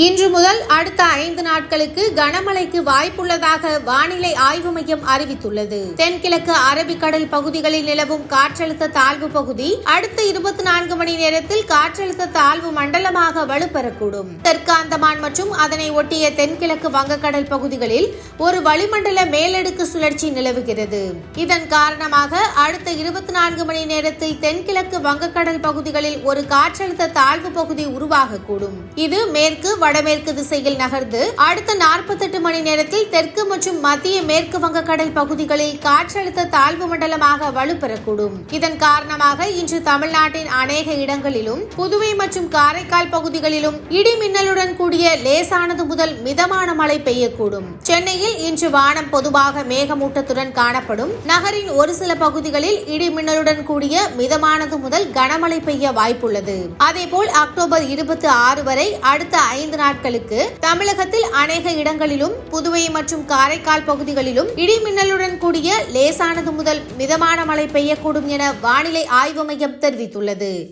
இன்று முதல் அடுத்த ஐந்து நாட்களுக்கு கனமழைக்கு வாய்ப்புள்ளதாக வானிலை ஆய்வு மையம் அறிவித்துள்ளது. தென்கிழக்கு அரபிக்கடல் பகுதிகளில் நிலவும் காற்றழுத்த தாழ்வு பகுதி அடுத்த இருபத்தி நான்கு மணி நேரத்தில் காற்றழுத்த தாழ்வு மண்டலமாக வலுப்பெறக்கூடும். தெற்கு அந்தமான் மற்றும் அதனை ஒட்டிய தென்கிழக்கு வங்கக்கடல் பகுதிகளில் ஒரு வளிமண்டல மேலடுக்கு சுழற்சி நிலவுகிறது. இதன் காரணமாக அடுத்த இருபத்தி நான்கு மணி நேரத்தில் தென்கிழக்கு வங்கக்கடல் பகுதிகளில் ஒரு காற்றழுத்த தாழ்வு பகுதி உருவாகக்கூடும். இது மேற்கு வடமேற்கு திசையில் நகர்ந்து அடுத்த 48 மணி நேரத்தில் தெற்கு மற்றும் மத்திய மேற்கு வங்கக்கடல் பகுதிகளில் காற்றழுத்த தாழ்வு மண்டலமாக வலுப்பெறக்கூடும். இதன் காரணமாக இன்று தமிழ்நாட்டின் அநேக இடங்களிலும் புதுவை மற்றும் காரைக்கால் பகுதிகளிலும் இடி மின்னலுடன் கூடிய லேசானது முதல் மிதமான மழை பெய்யக்கூடும். சென்னையில் இன்று வானம் பொதுவாக மேகமூட்டத்துடன் காணப்படும். நகரின் ஒரு சில பகுதிகளில் இடி மின்னலுடன் கூடிய மிதமானது முதல் கனமழை பெய்ய வாய்ப்புள்ளது. அதேபோல் அக்டோபர் இருபத்தி ஆறு வரை அடுத்த ஐந்து ஐந்து நாட்களுக்கு தமிழகத்தில் அநேக இடங்களிலும் புதுவை மற்றும் காரைக்கால் பகுதிகளிலும் இடி மின்னலுடன் கூடிய லேசானது முதல் மிதமான மழை பெய்யக்கூடும் என வானிலை ஆய்வு மையம் தெரிவித்துள்ளது.